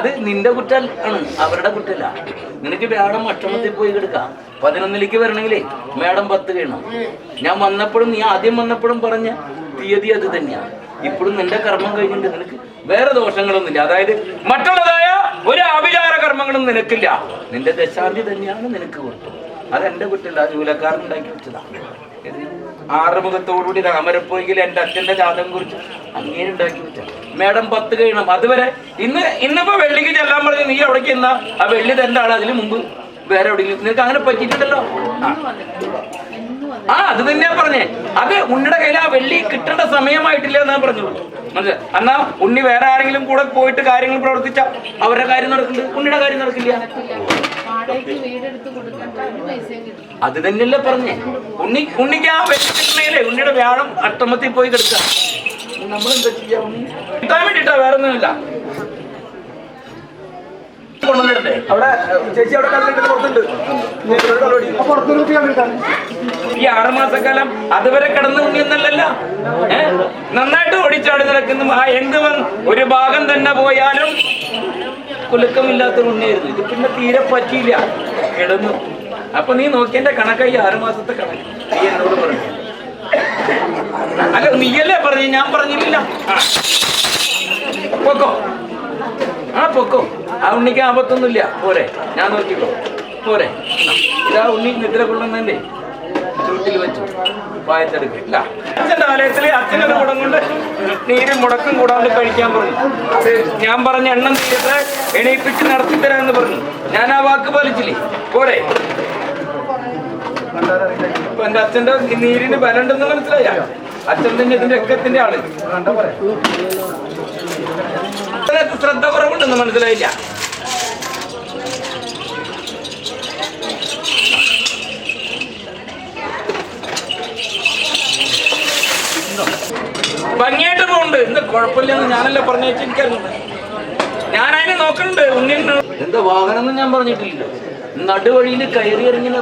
അത് നിന്റെ കുറ്റം ആണ് അവരുടെ കുറ്റല്ല. നിനക്ക് വേടം അക്ഷമത്തിൽ പോയി കിടക്കാം. പതിനൊന്നിലേക്ക് വരണമെങ്കിലേ മേഡം പത്ത് കഴിയണം ഞാൻ വന്നപ്പോഴും നീ ആദ്യം വന്നപ്പോഴും പറഞ്ഞ തീയതി അത് തന്നെയാണ് ഇപ്പോഴും നിന്റെ കർമ്മം കഴിഞ്ഞിട്ട് നിനക്ക് വേറെ ദോഷങ്ങളൊന്നുമില്ല. അതായത് മറ്റുള്ളതായ ഒരു ആഭിചാര കർമ്മങ്ങളും നിനക്കില്ല. നിന്റെ ദശാന്തി തന്നെയാണ് നിനക്ക് കൊടുത്തത്. അത് എന്റെ കുറ്റല്ല ജൂലക്കാരൻ ഉണ്ടാക്കി വെച്ചതാണ് ആറുമുഖത്തോടുകൂടി രാമരപ്പോയെങ്കിൽ എന്റെ അച്ഛന്റെ ജാതകം കുറിച്ച് അങ്ങനെ ഉണ്ടാക്കി വെച്ച. മേഡം പത്ത് കഴിയണം. അതുവരെ ഇന്ന് ഇന്നിപ്പോ വെള്ളിക്ക് ചെല്ലാൻ പറഞ്ഞ്. നീ അവിടേക്ക് എന്നാ? ആ വെള്ളി തന്റെ ആൾ അതിന് മുമ്പ് വേറെ എവിടെയെങ്കിലും നിനക്ക് അങ്ങനെ പറ്റിയിട്ടുണ്ടല്ലോ. ആ. അത് തന്നെയാ പറഞ്ഞേ. അത് ഉണ്ണിയുടെ കയ്യിൽ ആ വെള്ളി കിട്ടേണ്ട സമയമായിട്ടില്ല എന്നാ പറഞ്ഞു മനസ്സിലായി എന്നാ ഉണ്ണി വേറെ ആരെങ്കിലും കൂടെ പോയിട്ട് കാര്യങ്ങൾ പ്രവർത്തിച്ച അവരുടെ കാര്യം നടക്കുന്നുണ്ട്. ഉണ്ണിയുടെ കാര്യം നടക്കില്ല. അത് തന്നെയല്ലേ പറഞ്ഞേ. ഉണ്ണി ഉണ്ണിക്ക് ആ വെച്ചിട്ടുണ്ടെങ്കിലേ ഉണ്ണിയുടെ വ്യാഴം അട്ടമത്തിൽ പോയി കിടക്കുക. നമ്മൾ എന്താ ചെയ്യാ? ഉണ്ണി കിട്ടാൻ വേണ്ടിട്ടാ വേറെ ഒന്നുമില്ല കൊണ്ടുവന്നിടണ്ടേ അവിടെ ചേച്ചി കണ്ടിട്ട് പുറത്തുണ്ട്. ഈ ആറുമാസക്കാലം അതുവരെ കിടന്ന് ഉണ്ണിയെന്നല്ലല്ലോ നന്നായിട്ട് ഓടിച്ചാടി നടക്കുന്നു. ആ എന്ത് ഒരു ഭാഗം തന്നെ പോയാലും കുലുക്കമില്ലാത്ത ഉണ്ണിയായിരുന്നു. ഇത് പിന്നെ തീരെ പറ്റിയില്ല. കിടന്നു. അപ്പൊ നീ നോക്കിയന്റെ കണക്കായി ആറുമാസത്തെ കണക്ക്. നീ എന്നോട് പറഞ്ഞു. അല്ല നീയല്ലേ പറഞ്ഞു? ഞാൻ പറഞ്ഞില്ല. പൊക്കോ. ആ പൊക്കോ. ആ ഉണ്ണിക്ക് ആപത്തൊന്നുമില്ല. പോരെ. ഞാൻ നോക്കിക്കോ. പോരെ. ഇതാ ഉണ്ണി നിദ്ര കൊള്ളുന്നതിന്റെ ചുട്ടിൽ വെച്ചു. മുടക്കം കൂടാണ്ട് കഴിക്കാൻ പറഞ്ഞു. ഞാൻ പറഞ്ഞ എണ്ണം തീരത്തെ എണീപ്പിച്ച് നടത്തി തരാമെന്ന് പറഞ്ഞു. ഞാൻ ആ വാക്ക് പാലിച്ചില്ലേ? പോരെ. എന്റെ അച്ഛന്റെ നീരിന് ബലമുണ്ടെന്ന് മനസ്സിലായ? അച്ഛൻ തന്നെ ഇതിന്റെ രക്തത്തിന്റെ ആൾ ശ്രദ്ധ കുറവുണ്ടെന്ന് മനസ്സിലായില്ല. ഭംഗിയായിട്ട് പോകുന്നുണ്ട് എന്താ കുഴപ്പമില്ലെന്ന് ഞാനല്ലേ പറഞ്ഞേച്ച് ഞാനതിനെ ഞാൻ അതിനെ എന്താ വാഹനം ഞാൻ പറഞ്ഞിട്ടില്ല. നടുവഴിയിൽ കയറി ഇറങ്ങിന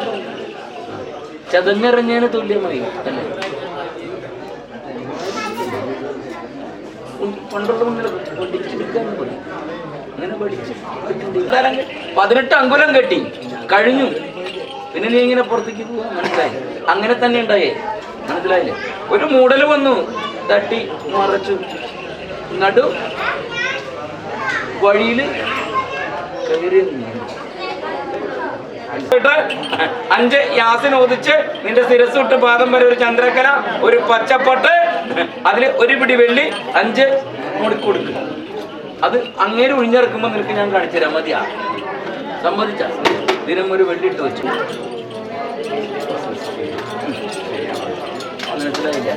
ചതഞ്ഞിറങ്ങിയതിന് തുല്യമായി അല്ലേ? പണ്ടുള്ള പഠിച്ചെടുക്കാൻ പോയി. അങ്ങനെ പഠിച്ച് കാലം കെ- പതിനെട്ട് അങ്കുലം കെട്ടി. കഴിഞ്ഞു. പിന്നെ നീ ഇങ്ങനെ പുറത്തേക്ക് പോവാ. മനസ്സിലായി? അങ്ങനെ തന്നെ ഉണ്ടായേ. മനസ്സിലായില്ലേ? ഒരു മൂടൽ വന്നു. തട്ടി മറച്ചു. നടു വഴിയിൽ കയറി. അഞ്ച് യാസിൻ ഒതിച്ച് നിന്റെ ശിരസ് പാദം വരെ ഒരു ചന്ദ്രക്കല ഒരു പച്ചപ്പട്ട് അതിൽ ഒരു പിടി വെള്ളി അഞ്ച് കൊടുക്കുക അത് അങ്ങേര് ഒഴിഞ്ഞിറക്കുമ്പോ നിനക്ക് ഞാൻ കാണിച്ചു തരാം. മതിയാ? സമ്മതിച്ച? ദിനം ഒരു വെള്ളി ഇട്ട് വെച്ചു. മനസ്സിലായില്ല.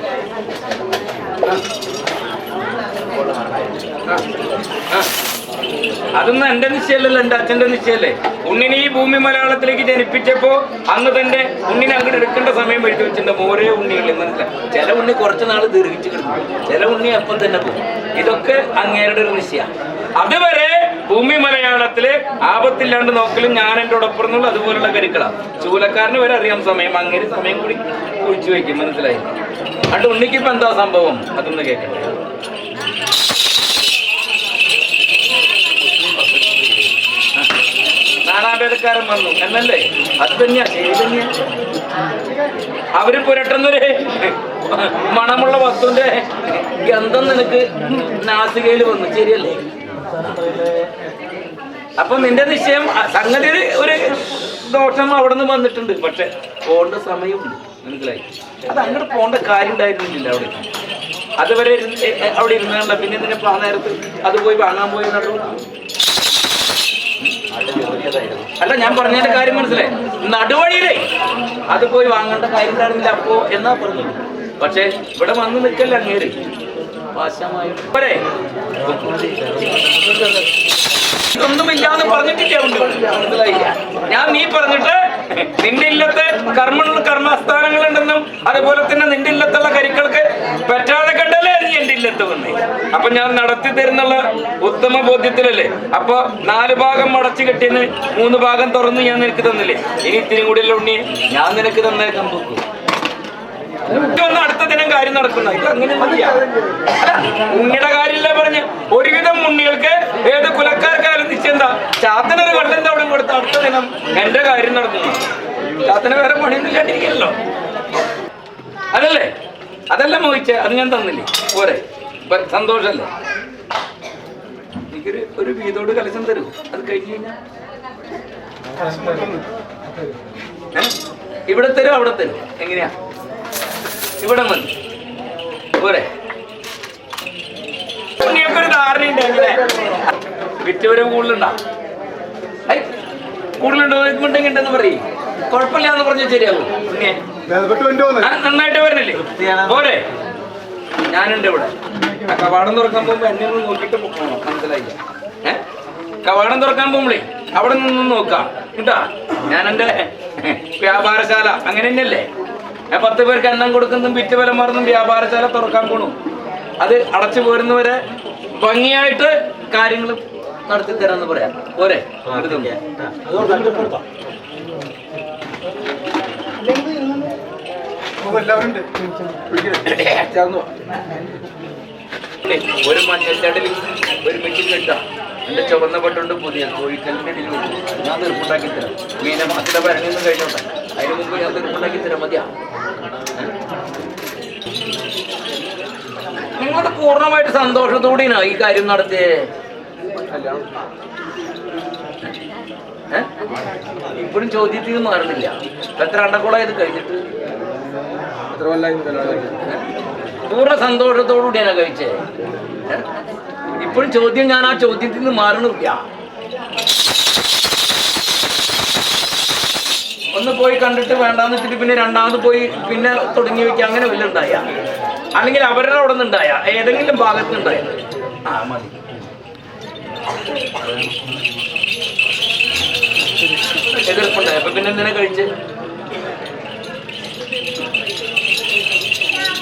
അതൊന്നും എന്റെ നിശ്ചയല്ലല്ലോ എന്റെ അച്ഛന്റെ നിശ്ചയല്ലേ ഉണ്ണിനെ ഈ ഭൂമി മലയാളത്തിലേക്ക് ജനിപ്പിച്ചപ്പോ അന്ന് തന്നെ ഉണ്ണിനെ അങ്ങോട്ട് എടുക്കേണ്ട സമയം വരുത്തി വെച്ചിട്ടുണ്ട്. ഓരോ ഉണ്ണികളിൽ മനസ്സിലായി. ചില ഉണ്ണി കുറച്ച് നാൾ ദീർഘിച്ചു കിടക്കും ചില ഉണ്ണി അപ്പം തന്നെ പോകും ഇതൊക്കെ അങ്ങേരുടെ ഒരു നിശ്ചയ. അതുവരെ ഭൂമി മലയാളത്തിൽ ആപത്തില്ലാണ്ട് നോക്കലും ഞാൻ എന്റെ ഒടപ്പുറന്നുള്ള അതുപോലുള്ള കരുക്കളാ. ചൂലക്കാരന് വരെ അറിയാം സമയം. അങ്ങനെ സമയം കൂടി കുഴിച്ചു വയ്ക്കും. മനസ്സിലായി? അണ്ട് ഉണ്ണിക്ക് ഇപ്പൊ എന്താ സംഭവം? അതൊന്ന് കേൾക്കട്ടെ നാനാഭേദക്കാരൻ വന്നു. എന്നല്ലേ? അത് തന്നെയാ ശരി അവർ പുരട്ടുന്നൊരു മണമുള്ള വസ്തുവിന്റെ ഗന്ധം നിനക്ക് നാസികയിൽ വന്നു. ശരിയല്ലേ? അപ്പൊ നിന്റെ നിശ്ചയം സംഗതി ഒരു- ദോഷം അവിടെ നിന്ന് വന്നിട്ടുണ്ട്. പക്ഷെ പോണ്ട സമയമുണ്ട്. മനസ്സിലായി? അത് അങ്ങോട്ട് പോണ്ട കാര്യം ഉണ്ടായിരുന്നില്ല അവിടെ. അതുവരെ അവിടെ ഇരുന്നല്ല പിന്നെ ഇതിനെ ആ നേരത്ത് അത് പോയി വാങ്ങാൻ പോയി നട്ടു അല്ല ഞാൻ പറഞ്ഞതിന്റെ കാര്യം മനസ്സിലായി. നടുവഴിയിലേ അത് പോയി വാങ്ങേണ്ട കാര്യം അപ്പോ എന്നാ പറഞ്ഞത് പക്ഷെ ഇവിടെ വന്ന് നിൽക്കല്ല അങ്ങേര്? ഒന്നുമില്ലാന്ന് പറഞ്ഞിട്ടില്ല മനസ്സിലായില്ല. ഞാൻ നീ പറഞ്ഞിട്ട് നിന്റെ ഇല്ലത്ത് കർമ്മ കർമ്മസ്ഥാനങ്ങളുണ്ടെന്നും അതുപോലെ തന്നെ നിന്റെ ഇല്ലത്തുള്ള കരിക്കൾക്ക് പറ്റാതെ കണ്ടല്ലേ നീ എന്റെ ഇല്ലത്ത് വന്നേ? അപ്പൊ ഞാൻ നടത്തി തരുന്നുള്ള ഉത്തമ ബോധ്യത്തിലല്ലേ? അപ്പൊ നാല് ഭാഗം മടച്ചു കെട്ടിന്ന് മൂന്ന് ഭാഗം തുറന്ന് ഞാൻ നിനക്ക് തന്നില്ലേ? ഇനി ഇത്തിരി കൂടിയല്ലേ ഉണ്ണി ഞാൻ നിനക്ക് തന്നേക്കാൻ നോക്കൂ ഇത് വന്ന് അടുത്ത ദിനം കാര്യം നടക്കുന്ന ഇത് അങ്ങനെ ഉണ്ണിയുടെ കാര്യമില്ല പറഞ്ഞ്? ഒരുവിധം ഉണ്ണികൾക്ക് ഏത് കുലക്കാർക്കായാലും നിശ്ചയെന്താ ചാത്തനൊരു വെള്ളം അവിടെ കൊടുത്ത അടുത്ത ദിനം എന്റെ കാര്യം നടന്നു ചാത്തന് വേറെ പണിയൊന്നും ഇല്ലാണ്ടിരിക്കല്ലോ അതല്ലേ? അതല്ല മോഹിച്ചേ അത് ഞാൻ തന്നില്ലേ? പോരെ. സന്തോഷല്ലേ? എനിക്കൊരു ഒരു വീതോട് കലശം തരൂ. അത് കഴിഞ്ഞു കഴിഞ്ഞാൽ? ഇവിടെ തരും അവിടെ തരും. എങ്ങനെയാ? ഇവിടെ മതി പോരെ. ഉണ്ണിയൊക്കെ ധാരണയുണ്ട് എങ്ങനെ വിറ്റുവരെ കൂടുതലുണ്ടാ? ഐ, കൂടുതലുണ്ടോ ഉണ്ടെങ്കിൽ ഉണ്ടെന്ന് പറയും. കുഴപ്പമില്ല എന്ന് പറഞ്ഞാൽ ശരിയാകും ഉണ്ണിയെ നന്നായിട്ട് വരണില്ലേ? പോരെ. ഞാനുണ്ട് ഇവിടെ. കവാടം തുറക്കാൻ പോകുമ്പോ എന്നെ ഒന്ന് നോക്കിട്ട് പോകണം മനസ്സിലായില്ല ഏ? കവാടം തുറക്കാൻ പോകുമ്പോളേ അവിടെ നിന്ന് നോക്കാം. കേട്ടാ? ഞാൻ എന്റെ വ്യാപാരശാല. അങ്ങനെ തന്നെയല്ലേ? ഞാൻ പത്ത് പേർക്ക് എണ്ണം കൊടുക്കുന്നതും വിറ്റ് വില മറന്നും വ്യാപാരശാല തുറക്കാൻ പോണു. അത് അടച്ചു പോരുന്നവരെ ഭംഗിയായിട്ട് കാര്യങ്ങൾ നടത്തി തരാന്ന് പറയാം. പോരെ ഒരു ചേർന്നു ഒരു മെച്ചിൽ കിട്ടാം എന്റെ ചുവന്ന പട്ടുണ്ട് പുതിയ കോഴിക്കല്ലിന്റെ ഇടയിൽ വെച്ചു. ഞാൻ തീർപ്പുണ്ടാക്കി തരാം. മീനമാസത്തിന്റെ ഭരണി കഴിഞ്ഞോട്ടെ അതിന് മുമ്പ് ഞാൻ തീർപ്പുണ്ടാക്കി തരാം. മതിയാ? നിങ്ങളുടെ പൂർണമായിട്ട് സന്തോഷത്തോടെ ഈ കാര്യം നടത്തിയേ? ഇപ്പോഴും ചോദ്യത്തിൽ മാറുന്നില്ല. എത്ര അണ്ടക്കുളായത് കഴിഞ്ഞിട്ട്? പൂർണ സന്തോഷത്തോടുകൂടിയാണ് കഴിച്ചേ? ഇപ്പോഴും ചോദ്യം ഞാൻ ആ ചോദ്യത്തിൽ നിന്ന് മാറണില്ല ഒന്ന് പോയി കണ്ടിട്ട് വേണ്ടാന്ന് വെച്ചിട്ട് പിന്നെ രണ്ടാമത് പോയി പിന്നെ തുടങ്ങി വെക്കുക അങ്ങനെ വല്ല ഉണ്ടായ? അല്ലെങ്കിൽ അവരുടെ അവിടെ നിന്നുണ്ടായ ഏതെങ്കിലും ഭാഗത്ത് ഉണ്ടായ? ആ മതി. എതിർപ്പുണ്ടായ. പിന്നെ എന്തിനാ കഴിച്ച്?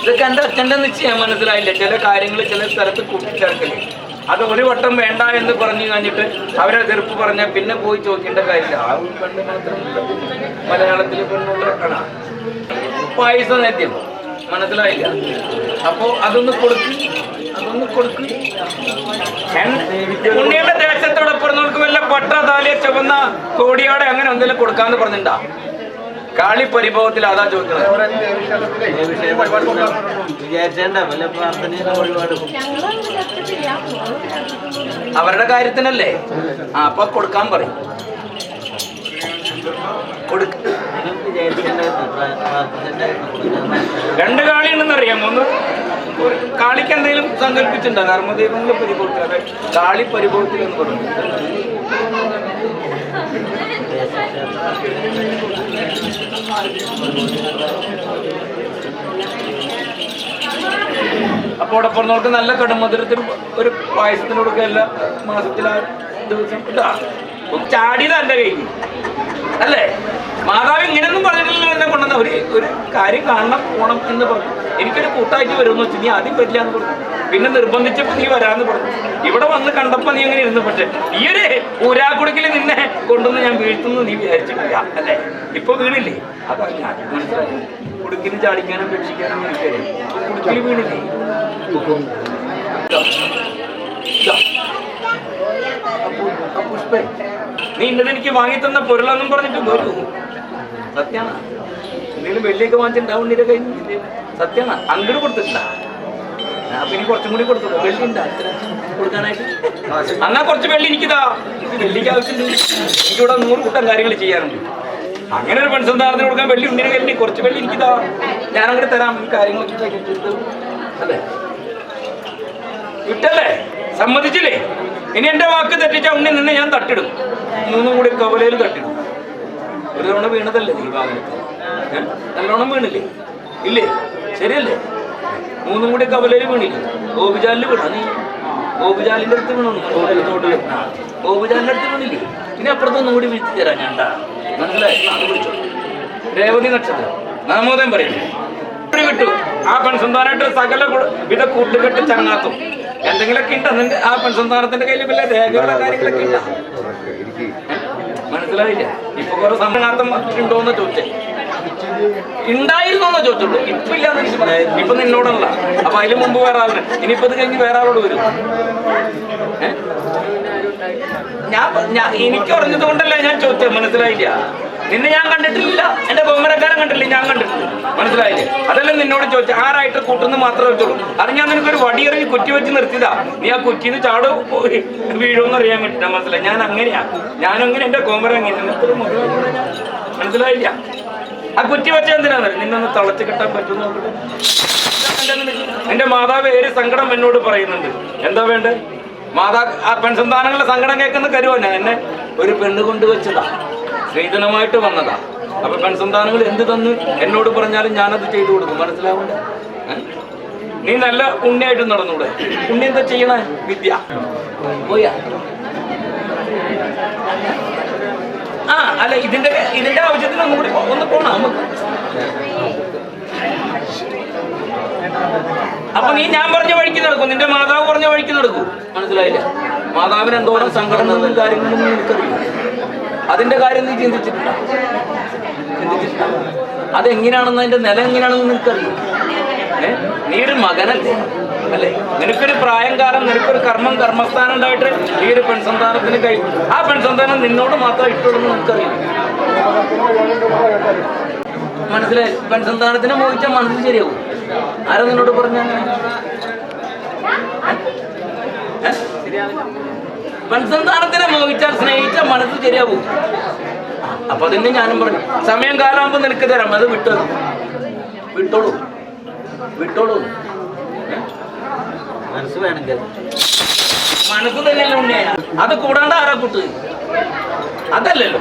ഇതൊക്കെ എന്റെ അച്ഛന്റെ നിശ്ചയം മനസ്സിലായില്ല. ചില കാര്യങ്ങൾ ചില സ്ഥലത്ത് കൂട്ടിച്ചേർക്കൽ. അത് ഒരു വട്ടം വേണ്ട എന്ന് പറഞ്ഞു കഴിഞ്ഞിട്ട് അവരെ ചെറുപ്പ് പറഞ്ഞ പിന്നെ പോയി ചോദിക്കേണ്ട കാര്യമില്ല. ആ ഒരു പെണ്ണ് മാത്രമല്ല മലയാളത്തിൽ പെണ്ണുള്ള പായസ നേദ്യം മനസ്സിലായില്ല? അപ്പോ അതൊന്ന് കൊടുക്ക്. അതൊന്ന് കൊടുക്ക്. ഉണ്ണിയുടെ ദേശത്തോടെ പറഞ്ഞവർക്ക് വല്ല പട്ട താലിയ ചുവന്ന കോടിയാടെ അങ്ങനെ എന്തെങ്കിലും കൊടുക്കാന്ന് പറഞ്ഞിട്ടുണ്ടാ? കാളി പരിഭവത്തിൽ അതാ ചോദിക്കുന്നത് അവരുടെ കാര്യത്തിനല്ലേ? ആ അപ്പൊ കൊടുക്കാൻ പറയും. രണ്ട് കാളി ഉണ്ടെന്ന് അറിയാം ഒന്ന് കാളിക്ക് എന്തെങ്കിലും സങ്കല്പിച്ചിട്ടുണ്ടോ? കർമ്മദൈവങ്ങളെ പരിഭവത്തിൽ അതെ കാളി പരിഭവത്തിൽ എന്ന് പറഞ്ഞു അപ്പോൾ അവിടെ നല്ല കടുമധുരത്തിന് ഒരു പായസത്തിന് കൊടുക്കുക എല്ലാ മാസത്തിൽ ആ ദിവസം. ഇതാ ചാടിയത് എന്റെ കയ്യിൽ. അല്ലേ? മാതാവ് ഇങ്ങനെയൊന്നും ഒരു ഒരു കാര്യം കാണണം പോണം എന്ന് പറഞ്ഞു. എനിക്കൊരു കൂട്ടായിട്ട് വരുമെന്ന് വെച്ച് നീ ആദ്യം വരില്ല എന്ന് പറഞ്ഞു. പിന്നെ നിർബന്ധിച്ചപ്പോൾ നീ വരാന്ന് പറഞ്ഞു. ഇവിടെ വന്ന് കണ്ടപ്പോൾ നീ അങ്ങനെ ഇരുന്നു. പക്ഷേ ഈ ഒരു ഊരാക്കുടുക്കിൽ നിന്നെ കൊണ്ടുവന്ന് ഞാൻ വീഴ്ത്തുന്നു നീ വിചാരിച്ചിട്ടില്ല അല്ലേ? ഇപ്പൊ വീണില്ലേ? അതാ ഞാൻ മനസ്സിലായി. കുടുക്കിന് ചാടിക്കാനും രക്ഷിക്കാനും കുടുക്കിൽ വീണില്ലേ? നീ ഇന്നത് എനിക്ക് വാങ്ങി തന്ന പൊരുളെന്നും പറഞ്ഞിട്ട് വരൂ. സത്യാണ്. എന്തെങ്കിലും വെള്ളിയൊക്കെ വാങ്ങിച്ചിട്ടുണ്ടാവും നിന്റെ നിന്ന് സത്യാണ് അങ്ങോട്ട് കൊടുത്തിട്ടില്ല. അപ്പൊ ഇനി കുറച്ചും കൂടി കൊടുത്തു. വെള്ളി ഉണ്ട് അത്ര കൊടുക്കാനായിട്ട്. എന്നാ കുറച്ച് വെള്ളി എനിക്കിതാ. എനിക്ക് വെള്ളിക്ക് ആവശ്യമുണ്ട്. എനിക്കിവിടെ നൂറ് കൂട്ടം കാര്യങ്ങൾ ചെയ്യാറുണ്ട് അങ്ങനെ ഒരു പെൺസന്ധാരത്തിന് കൊടുക്കാൻ വെള്ളി ഉണ്ടിന് കഴിഞ്ഞു കുറച്ച് വെള്ളി എനിക്കിതാ. ഞാൻ അങ്ങോട്ട് തരാം. ഈ കാര്യങ്ങളൊക്കെ അല്ലേ വിട്ടല്ലേ സമ്മതിച്ചില്ലേ? ഇനി എന്റെ വാക്ക് തെറ്റിച്ച ഉണ്ണി നിന്ന് ഞാൻ തട്ടിടും. മൂന്നും കൂടി കവലയിൽ തട്ടിടും. ഒരു തവണ വീണതല്ലേ ദീപാവലി? നല്ലോണം വീണില്ലേ? ഇല്ലേ? ശരിയല്ലേ? മൂന്നും കൂടി കവലയിൽ വീണില്ലേ? ഗോപിജാലിൽ വീണ? നീ? ഗോപിജാലിന്റെ അടുത്ത് വീണു? തോട്ടിൽ ഗോപിജാലിന്റെ അടുത്ത് വീണില്ലേ? ഇനി അപ്പുറത്തൊന്നും കൂടി വിളിച്ചു തരാം ഞാൻ മനസ്സിലായി? പിടിച്ചോ. രേവതി നക്ഷത്രം. നാമോദയം പറയുന്നു ഇവിടെ ആ പെൺസന്താനായിട്ട് സകല വിധ കൂട്ടുകെട്ട് ചങ്ങാത്തും. എന്തെങ്കിലുമൊക്കെ ഉണ്ട് നിന്റെ ആ പെൺസന്താനത്തിന്റെ കയ്യിൽ വല്ല രേഖകളോ കാര്യങ്ങളൊക്കെ ഉണ്ട് മനസ്സിലായില്ല? ഇപ്പൊ കുറെ സമയാർത്ഥം ഉണ്ടോന്ന് ചോദിച്ചേ. ഉണ്ടായിരുന്നോന്നോ ചോദിച്ചുള്ളൂ ഇപ്പൊ ഇല്ലാന്ന് എനിക്ക് പറയാം. ഇപ്പൊ നിന്നോടല്ല അപ്പൊ അതിന് മുമ്പ് വേറെ ആളിന് ഇനിയിപ്പോ ഇത് കഴിഞ്ഞ് വേറെ ആളോട് വരും. ഞാൻ എനിക്ക് പറഞ്ഞത് കൊണ്ടല്ല ഞാൻ ചോദിച്ചത്. മനസ്സിലായില്ല. നിന്നെ ഞാൻ കണ്ടിട്ടില്ല. എന്റെ ബഹുമാനക്കാരൻ കണ്ടില്ല ഞാൻ കണ്ടിട്ടില്ല. മനസ്സിലായില്ലേ? അതല്ല നിന്നോട് ചോദിച്ചു ആരായിട്ട് കൂട്ടുന്നു മാത്രമേ വെച്ചുള്ളൂ അത് ഞാൻ നിനക്കൊരു വടിയെറിഞ്ഞ് കുറ്റി വെച്ച് നിർത്തിയതാ. നീ ആ കുറ്റിന്ന് ചാടോ. വീഴുമെന്ന് അറിയാൻ വേണ്ടിട്ടാ മനസ്സിലായി? ഞാൻ അങ്ങനെയാ. ഞാനങ്ങനെ എന്റെ കോമര അങ്ങനെ മനസ്സിലായില്ല? ആ കുറ്റി വെച്ച എന്തിനാണ് നിന്നൊന്ന് തളച്ചു കിട്ടാൻ പറ്റും എന്റെ മാതാവ് ഏത് സങ്കടം എന്നോട് പറയുന്നുണ്ട്. എന്താ വേണ്ടേ? മാതാ ആ പെൺസന്താനങ്ങളുടെ സങ്കടം കേൾക്കുന്ന കരുവാ? ഞാൻ എന്നെ ഒരു പെണ്ണ് കൊണ്ടുവച്ചതാ സ്ത്രീധനമായിട്ട് വന്നതാ. അപ്പൊ പെൺസന്താനങ്ങൾ എന്ത് തന്നു? എന്നോട് പറഞ്ഞാലും ഞാനത് ചെയ്തു കൊടുക്കും. മനസ്സിലാവണ്ട? നീ നല്ല ഉണ്ണിയായിട്ട് നടന്നൂടെ. ഉണ്ണി എന്താ ചെയ്യണേ? വിദ്യ. പോയാ. ആ അല്ല ഇതിന്റെ ഇതിന്റെ ആവശ്യത്തിന് ഒന്നും കൂടി ഒന്ന് പോണം അപ്പൊ നീ ഞാൻ പറഞ്ഞ വഴിക്ക് നടക്കും നിന്റെ മാതാവ് പറഞ്ഞ വഴിക്ക് നടക്കൂ. മനസ്സിലായില്ല? മാതാവിന് എന്തോരം സംഘടനകളും കാര്യങ്ങളും നിനക്കറിയും അതിന്റെ കാര്യം നീ ചിന്തിച്ചിട്ടില്ല ചിന്തിച്ചിട്ടില്ല. അതെങ്ങനെയാണെന്ന് അതിന്റെ നില എങ്ങനെയാണെന്ന് നിനക്കറിയും നീ ഒരു മകനല്ലേ. അല്ലേ? നിനക്കൊരു പ്രായം കാലം നിനക്കൊരു കർമ്മം കർമ്മസ്ഥാനം ഉണ്ടായിട്ട് ഈ ഒരു പെൺസന്താനത്തിന് കഴിയും ആ പെൺസന്താനം നിന്നോട് മാത്രം ഇട്ടുള്ളൂ നമുക്കറിയാം മനസ്സിലായി? പെൺസന്താനത്തിനെ മോഹിച്ച മനസ്സിൽ ശരിയാവും. ആരാ നിന്നോട് പറഞ്ഞ? പെൺസന്താനത്തിനെ മോഹിച്ചാൽ സ്നേഹിച്ച മനസ്സ് ശരിയാവും. അപ്പൊ അതിന് ഞാനും പറഞ്ഞു സമയം കാലമാകുമ്പോ നിനക്ക് തരാം. അത് വിട്ടു വിട്ടോളൂ. വിട്ടോളൂ. മനസ്സ് വേണമെങ്കിൽ. മനസ്സ് തന്നെയല്ലോ അത് കൂടാണ്ട് ആരാ കൂട്ട്? അതല്ലല്ലോ.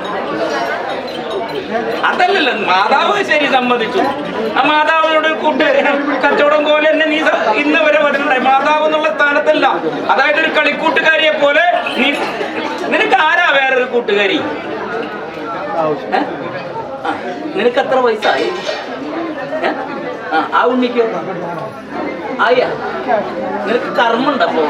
അതല്ലല്ലോ. മാതാവ് ശരി സമ്മതിച്ചു. ആ മാതാവിനോട് കൂട്ട് കച്ചവടം പോലെ തന്നെ നീ ഇന്ന് വരെ വരുന്നുണ്ടായി മാതാവ് എന്നുള്ള സ്ഥാനത്തല്ല. അതായത് ഒരു കളിക്കൂട്ടുകാരിയെ പോലെ നീ നിനക്ക് ആരാ വേറൊരു കൂട്ടുകാരി? നിനക്ക് എത്ര വയസ്സായി? ആ ഉണ്ണിക്ക് ആയ നിനക്ക് കർമ്മണ്ടപ്പോ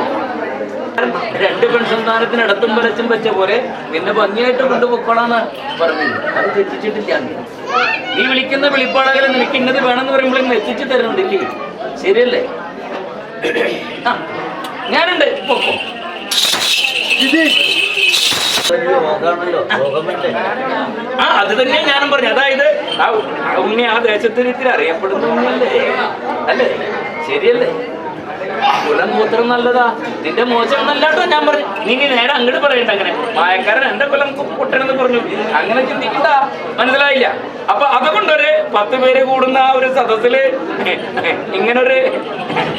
രണ്ട് പെൺസന്താനത്തിന് ഇടത്തും വലച്ചും വെച്ച പോലെ നിന്നെ ഭംഗിയായിട്ട് കൊണ്ടുപോക്കോളാന്ന് പറഞ്ഞു അത് തെറ്റിച്ചിട്ടില്ല നീ. വിളിക്കുന്ന വെളിപ്പാടകലെ നിനക്ക് ഇന്നത് വേണമെന്ന് പറയുമ്പോൾ ഇന്ന് എത്തിച്ചു തരുന്നുണ്ടില്ലേ ശരിയല്ലേ? ഞാനുണ്ട്. പൊക്കോ ആ അത് തന്നെ ഞാനും പറഞ്ഞു അതായത് ആ ഉണ്ണി ആ ദേശത്തിന് ഇത്തിരി അറിയപ്പെടുന്ന അല്ലേ? ശരിയല്ലേ? കുലം മൂത്രം നല്ലതാ. നിന്റെ മോശം നല്ലാട്ടോ ഞാൻ പറഞ്ഞു നീ നേരെ അങ്ങോട്ട് പറയണ്ട അങ്ങനെ. മായക്കാരൻ എന്റെ കുലം പൊട്ടനെന്ന് പറഞ്ഞു. അങ്ങനെ ചിന്തിക്കണ്ട. മനസ്സിലായില്ല. അപ്പൊ അതുകൊണ്ടൊരു പത്ത് പേര് കൂടുന്ന ആ ഒരു സദസ്സിൽ ഇങ്ങനൊരു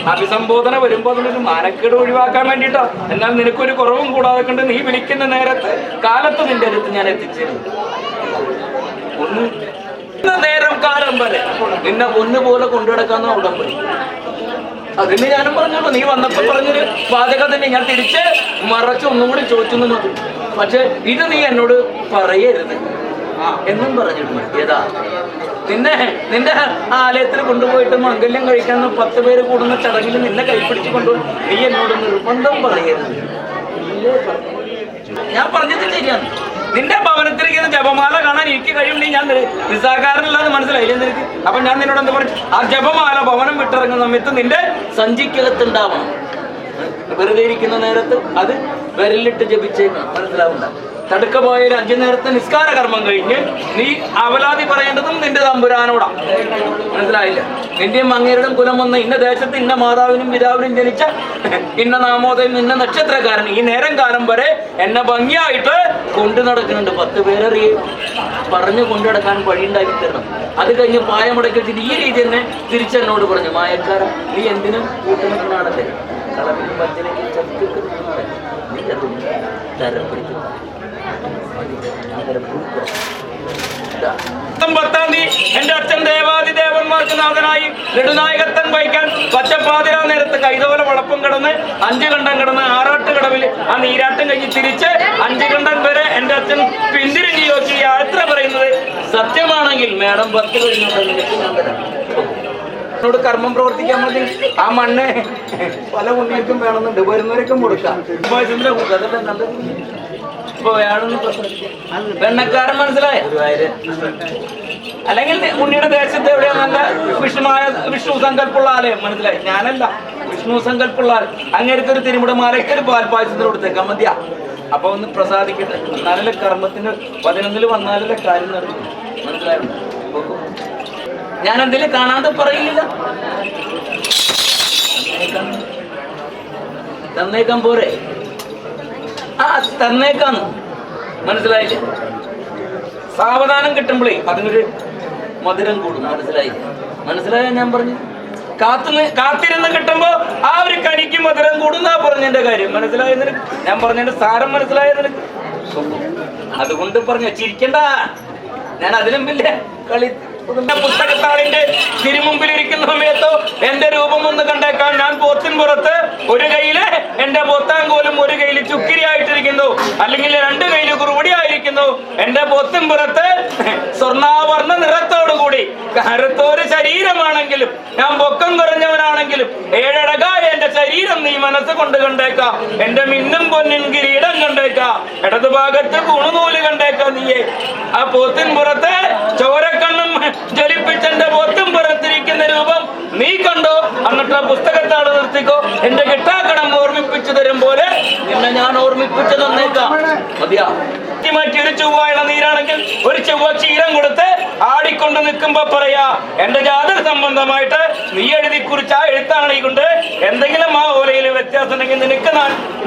അഭിസംബോധന വരുമ്പോ അതിനൊരു മാനക്കേട് ഒഴിവാക്കാൻ വേണ്ടിട്ടോ. എന്നാൽ നിനക്കൊരു കുറവും കൂടാതെ കണ്ട് നീ വിളിക്കുന്ന നേരത്ത് കാലത്ത് നിന്റെ അടുത്ത് ഞാൻ എത്തിച്ചേരും. നേരം കാലം വരെ നിന്നെ ഒന്ന് പോലെ കൊണ്ടുനടക്കാന്ന ഉടമ്പടി. അതിന് ഞാനും പറഞ്ഞോളൂ നീ വന്നപ്പോ പറഞ്ഞൊരു വാചകം തന്നെ ഞാൻ തിരിച്ച് മറച്ച് ഒന്നും കൂടി ചോദിച്ചു മതി. പക്ഷെ ഇത് നീ എന്നോട് പറയരുത്. എന്നും പറഞ്ഞിട്ടുണ്ട് ഏതാ? നിന്നെ നിന്റെ ആലയത്തിൽ കൊണ്ടുപോയിട്ട് മംഗല്യം കഴിക്കാൻ പത്ത് പേര് കൂടുന്ന ചടങ്ങിൽ നിന്നെ കൈപ്പിടിച്ച് കൊണ്ടുപോയി. നീ എന്നോട് നിർബന്ധം പറയരുത്. ഞാൻ പറഞ്ഞത് ശരിയാണ്. നിന്റെ ഭവനത്തിലിരിക്കുന്ന ജപമാല കാണാൻ എനിക്ക് കഴിയുണ്ടെങ്കിൽ ഞാൻ നി- നിസ്സാകാരനല്ലാന്ന് മനസ്സിലായില്ലേ നിനക്ക്? അപ്പൊ ഞാൻ നിന്നോട് എന്താ പറയും ആ ജപമാല ഭവനം വിട്ടിറങ്ങുന്ന സമയത്ത് നിന്റെ സഞ്ചിക്കകത്തുണ്ടാവണം. വെറുതെ ഇരിക്കുന്ന നേരത്ത് അത് വിരലിട്ട് ജപിച്ചേക്കണം മനസ്സിലാവണ്ട തടുക്ക ഒരു അഞ്ചു നേരത്തെ നിസ്കാര കർമ്മം കഴിഞ്ഞ് നീ അവലാതി പറയേണ്ടതും നിന്റെ തമ്പുരാനോടാ. മനസ്സിലായില്ല? നിന്റെയും അങ്ങേരുടെയും കുലം വന്ന ഇന്ന ദേശത്ത് ഇന്ന മാതാവിനും പിതാവിനും ജനിച്ച ഇന്ന നാമോദയം ഇന്ന നക്ഷത്രക്കാരൻ ഈ നേരം കാലം വരെ എന്നെ ഭംഗിയായിട്ട് കൊണ്ടു നടക്കുന്നുണ്ട്. പത്ത് പേരറിയ. പറഞ്ഞു കൊണ്ടു നടക്കാൻ വഴിയുണ്ടാക്കി തരണം. അത് കഴിഞ്ഞ് പായമുടക്കിട്ട് ഈ രീതി തന്നെ തിരിച്ചെന്നോട് പറഞ്ഞു മായക്കാരൻ നീ എന്തിനും കൂട്ടുനിൽക്കണാടല്ലേ കളവിനും വഞ്ചനയ്ക്കും ചതിക്കൊക്കെ നിൽക്കണാടല്ലേ നീ അതും തരം പിടിക്കുന്നു ഞാൻ തരം പിടിക്കണം ഇതാ പത്തും തീയതി എന്റെ അച്ഛൻ ദേവാദി ദേവന്മാർക്ക് നാഥനായി നെടുനായകത്തൻ വഹിക്കാൻ പച്ചപ്പാതിര നേരത്ത് കൈതോല വളപ്പം കിടന്ന് അഞ്ചു കണ്ടം കിടന്ന് ആറാട്ട് കടവിൽ ആ നീരാട്ടം കഴിഞ്ഞ് തിരിച്ച് അഞ്ചു കണ്ടം വരെ എന്റെ അച്ഛൻ പിന്തിരിഞ്ഞ് നോക്കി യാത്ര പറയുന്നത് സത്യമാണെങ്കിൽ മേഡം പത്ത് തരാം എന്നോട് കർമ്മം പ്രവർത്തിക്കാൻ മതി ആ മണ്ണ് പല പുണ്യർക്കും വേണമെന്നുണ്ട്. വരുന്നവരൊക്കെ കൊടുക്കാം വയസ്സിന്റെ കൊടുക്കാം. അതെല്ലാം കണ്ടത്. ഇപ്പൊ വേണമെന്ന്. വെണ്ണക്കാരൻ മനസ്സിലായ? അല്ലെങ്കിൽ ഉണ്ണിയുടെ ദേശത്ത് എവിടെയാ നല്ല വിഷ്ണുമായ വിഷ്ണു സങ്കല്പുള്ള ആലയം മനസ്സിലായി? ഞാനല്ല. വിഷ്ണു സങ്കല്പുള്ള ആലയം അങ്ങേർക്ക് ഒരു തിരുമുടമാലയ്ക്ക് ഒരു പാൽപ്പായസത്തിന് കൊടുത്തേക്കാൻ മതിയാ അപ്പൊ ഒന്ന് പ്രസാദിക്കട്ടെ. എന്നാലല്ലേ കർമ്മത്തിന് പതിനൊന്നിൽ വന്നാലല്ലേ കാര്യം നടക്കും. മനസ്സിലായോ? ഞാൻ എന്തെങ്കിലും കാണാതെ പറയില്ല. തന്നേക്കാം. തന്നേക്കാൻ പോരെ. ആ തന്നേക്കാന്ന് മനസ്സിലായില്ലേ? സാവധാനം കിട്ടുമ്പോഴേ അതിനൊരു മധുരം കൂടും. മനസ്സിലായില്ല? മനസ്സിലായ ഞാൻ പറഞ്ഞു? കാത്തുന്ന് കാത്തിരുന്ന് കിട്ടുമ്പോ ആ ഒരു കണിക്ക് മധുരം കൂടുന്നാ പറഞ്ഞതിന്റെ കാര്യം. മനസ്സിലായ ഞാൻ പറഞ്ഞതിന്റെ സാരം മനസ്സിലായ അതുകൊണ്ട് പറഞ്ഞു ചിരിക്കണ്ട. ഞാൻ അതിലും വലിയ കളി പുസ്തകത്താളിന്റെ തിരുമുമ്പിൽ ഇരിക്കുന്ന സമയത്തോ എന്റെ രൂപം ഒന്ന് കണ്ടേക്കാൻ ഞാൻ പോത്തിൻ പുറത്ത് ഒരു കയ്യിൽ എന്റെ പോത്താങ്കോലും ഒരു കയ്യിൽ ചുക്കിരി ആയിട്ടിരിക്കുന്നു. അല്ലെങ്കിൽ രണ്ട് കയ്യിൽ കുറുപടി ആയിരിക്കുന്നു. എന്റെ പൊത്തിൻ പുറത്ത് സ്വർണാഭരണ നിറത്തോടുകൂടി കരുത്തോര് ശരീരമാണെങ്കിലും ഞാൻ പൊക്കം കുറഞ്ഞവനാണെങ്കിലും ഏഴടകായ എന്റെ ശരീരം നീ മനസ്സ് കൊണ്ട് കണ്ടേക്കാം. എന്റെ മിന്നും പൊന്നിൻ കിരീടം കണ്ടേക്കാം. ഇടതുഭാഗത്ത് കുണുനൂൽ കണ്ടേക്കാം നീയെ. ആ പോത്തിൻ പുറത്ത് ചോരക്കണ്ണും ജ്വലിപ്പിച്ചെന്റെ പോത്തും പുറത്തിരിക്കുന്ന രൂപം നീ കണ്ടോ എന്നിട്ട് ആ പുസ്തകത്താട് നിർത്തിക്കോ എന്റെ കിട്ടാക്കണം ഓർമ്മിപ്പിച്ചു തരും പോലെ നിന്നെ ഞാൻ ഓർമ്മിപ്പിച്ചു തന്നേക്കാം മതിയാ മാറ്റി മാറ്റി ഒരു ചൊവ്വ ഇളനീരാണെങ്കിൽ ഒരു ചൊവ്വാഴ്ച ക്ഷീരം കൊടുത്ത് ആടിക്കൊണ്ട് നിൽക്കുമ്പോ പറയാ എന്റെ ജാതക സംബന്ധമായിട്ട് നീ എഴുതി കുറിച്ച് ആ എഴുത്താണെങ്കിൽ എന്തെങ്കിലും ആ ഓലയിൽ വ്യത്യാസം ഉണ്ടെങ്കിൽ നിനക്ക്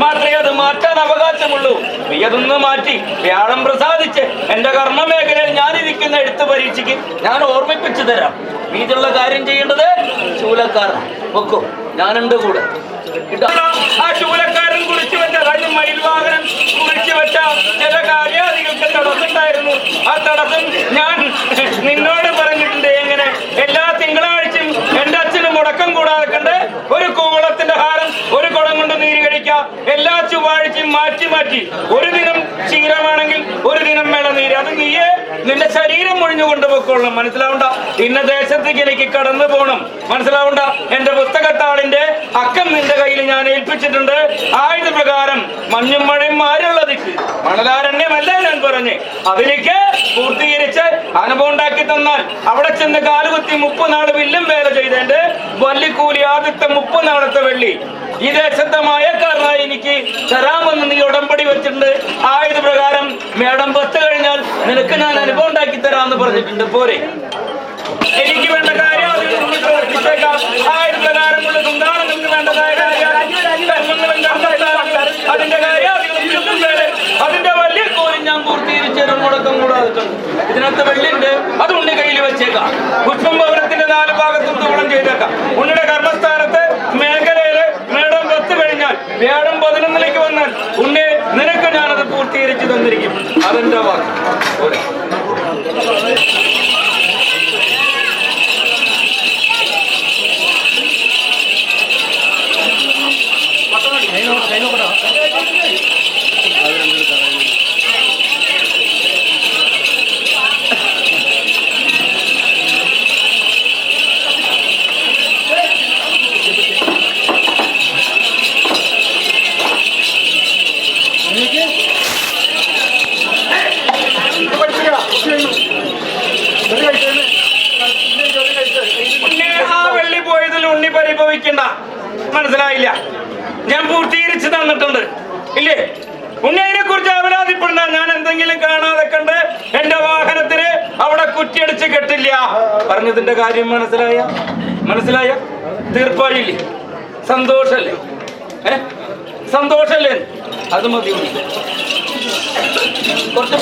മാത്രമേ അത് മാറ്റാൻ അവകാശമുള്ളൂ. നീ അതൊന്ന് മാറ്റി വ്യാഴം പ്രസാദിച്ച് എന്റെ കർമ്മ മേഖലയിൽ ഞാനിരിക്കുന്ന എഴുത്ത് പരീക്ഷയ്ക്ക് ഞാൻ ഓർമ്മിപ്പിച്ചു തരാം. വീട്ടിലുള്ള കാര്യം ചെയ്യേണ്ടത് ശൂലക്കാരൻ വെക്കും ഞാനുണ്ട് കൂടെ. ആ ശൂലക്കാരൻ കുറിച്ച് വാഹനം അതായത് കുറിച്ച് വെച്ച ചില കാര്യാദികൾക്ക് തടസ്സമുണ്ടായിരുന്നു. ആ തടസ്സം ഞാൻ നിന്നോട് പറഞ്ഞിട്ടുണ്ട്. എങ്ങനെ? എല്ലാ അച്ഛന് മുടക്കം കൂടാതെ കണ്ട് ഒരു കോവളത്തിന്റെ ഹാരം ഒരു കുടം കൊണ്ട് നീര് കഴിക്കാം എല്ലാ ചൊവ്വാഴ്ചയും മാറ്റി മാറ്റി ഒരു ദിനം ക്ഷീരമാണെങ്കിൽ ഒരു ദിനം മേള നീര്. അത് നീയെ നിന്റെ ശരീരം ഒഴിഞ്ഞു കൊണ്ടുപോയിക്കൊള്ളണം. മനസ്സിലാവണ്ട? ഇന്ന ദേശത്തേക്ക് എനിക്ക് കടന്നു പോകണം. മനസ്സിലാവണ്ട? എന്റെ പുസ്തകത്താളിന്റെ അക്കം നിന്റെ കയ്യിൽ ഞാൻ ഏൽപ്പിച്ചിട്ടുണ്ട്. ആയുധ പ്രകാരം മഞ്ഞും മഴയും മാറുള്ള ദിക്ക്. മണലാരണ്യമല്ല ഞാൻ പറഞ്ഞ്? അതിലേക്ക് പൂർത്തീകരിച്ച് അനുഭവം ഉണ്ടാക്കി തന്നാൽ അവിടെ ചെന്ന് കാലുകുത്തി മുപ്പത് നാൾ വില്ലും വേല ചെയ്തേന്റെ വല്ലിക്കൂലി ആദ്യത്തെ മുപ്പത് നാളത്തെ വെള്ളി. ഈ ദേശത്തെ മയക്കാരനായി എനിക്ക് തരാമെന്ന് നീ ഉടമ്പടി വെച്ചിട്ടുണ്ട്. ആയത് പ്രകാരം മേടം പത്ത് കഴിഞ്ഞാൽ നിനക്ക് ഞാൻ അനുഭവം ഉണ്ടാക്കി തരാമെന്ന് പറഞ്ഞിട്ടുണ്ട്. പോരെ. എനിക്ക് വേണ്ട കാര്യം പ്രവർത്തിച്ചേക്കാം. ആയുധ പ്രകാരമുള്ള കാര്യം കർമ്മങ്ങളും കർമ്മത്താൽ അതിന്റെ കാര്യം അതിന്റെ വലിയ കോലും ഞാൻ പൂർത്തീകരിച്ചു മുടക്കം കൂടാതെ ഇതിനകത്ത് വെള്ളിണ്ട് അത് ഉണ്ണി കയ്യിൽ വെച്ചേക്കാം. പുഷ്പം മനസ്സിലായില്ല. ഞാൻ പൂർത്തീകരിച്ചു തന്നിട്ടുണ്ട്. ഇല്ലേ? ഉണ്ണിയതിനെ കുറിച്ച് അപരാധിപ്പെടുന്ന ഞാൻ എന്തെങ്കിലും കാണാതെ കണ്ട് എന്റെ വാഹനത്തിന് അവിടെ കുറ്റിയടിച്ച് കെട്ടില്ല. പറഞ്ഞതിന്റെ കാര്യം മനസ്സിലായ? മനസ്സിലായ? തീർപ്പായില്ലേ? സന്തോഷല്ലേ? ഏ? സന്തോഷല്ലേ? അത് മതി കുറച്ച്